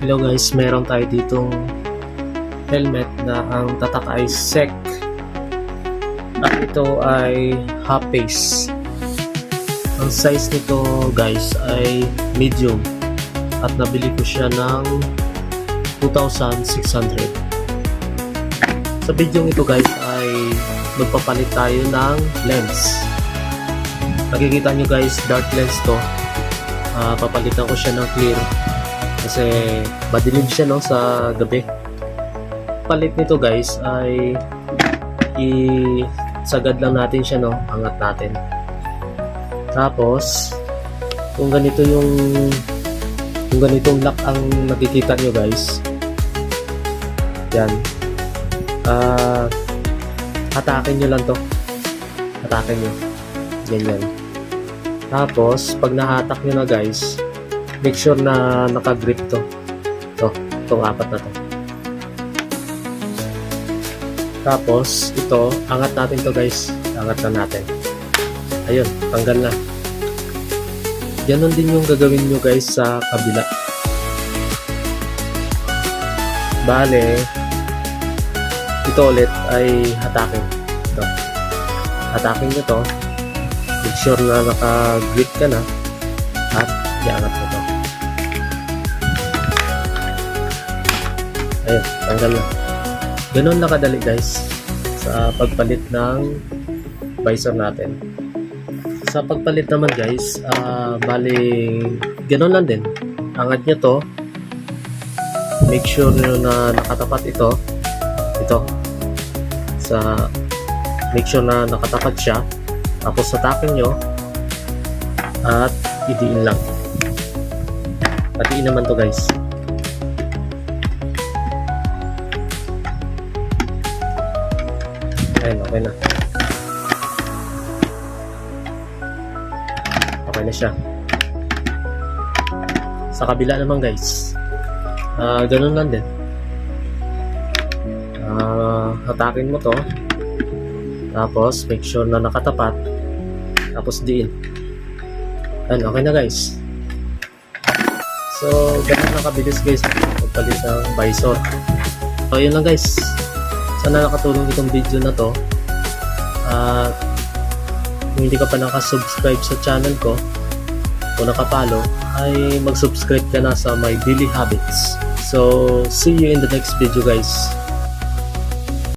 Hello guys, meron tayo ditong helmet na ang tatak ay SEC at ito ay half face. Ang size nito guys ay medium at nabili ko siya ng 2,600. Sa video ito guys ay magpapalit tayo ng lens. Nakikita nyo guys, dark lens to. Ah, papalitan ko siya ng clear kasi madilim siya no sa gabi. Palit nito guys ay isagad lang natin siya no angat natin. Tapos kung ganito yung kung ganitong lock ang nakikita nyo guys. Yan. Ah hatakin nyo lang to. Hatakin nyo. Ganyan. Tapos pag nahatak nyo na guys make sure na naka-grip to. To, itong apat na to. Tapos, ito, angat natin to guys. Angat na natin. Ayun, tanggal na. Ganon din yung gagawin nyo guys sa kabila. Bale, ito ulit ay hatakin. Ito. Hatakin nyo to. Make sure na naka-grip ka na. At iangat mo to. Ayun, tanggal na. Ganun na kadali guys sa pagpalit ng visor natin. Sa pagpalit naman guys, ah bali ganun lang din. Angat nyo to. Make sure nyo na nakatapat ito. Ito. Sa make sure na nakatapat siya. Tapos satakin nyo at idiin lang. Patiin naman to guys. Ayun, okay na. Okay na siya. Sa kabila naman guys. Ah, ganun lang din. Ah, hatakin mo to. Tapos, make sure na nakatapat. Tapos, diin. Ayun, okay na guys. So, ganun na kabilis guys. Pagpalit ng visor. So, yun lang guys. Sana nakatulong itong video na to. At kung hindi ka pa nakasubscribe sa channel ko o nakapalo, ay mag-subscribe ka na sa my daily habits. So, see you in the next video guys.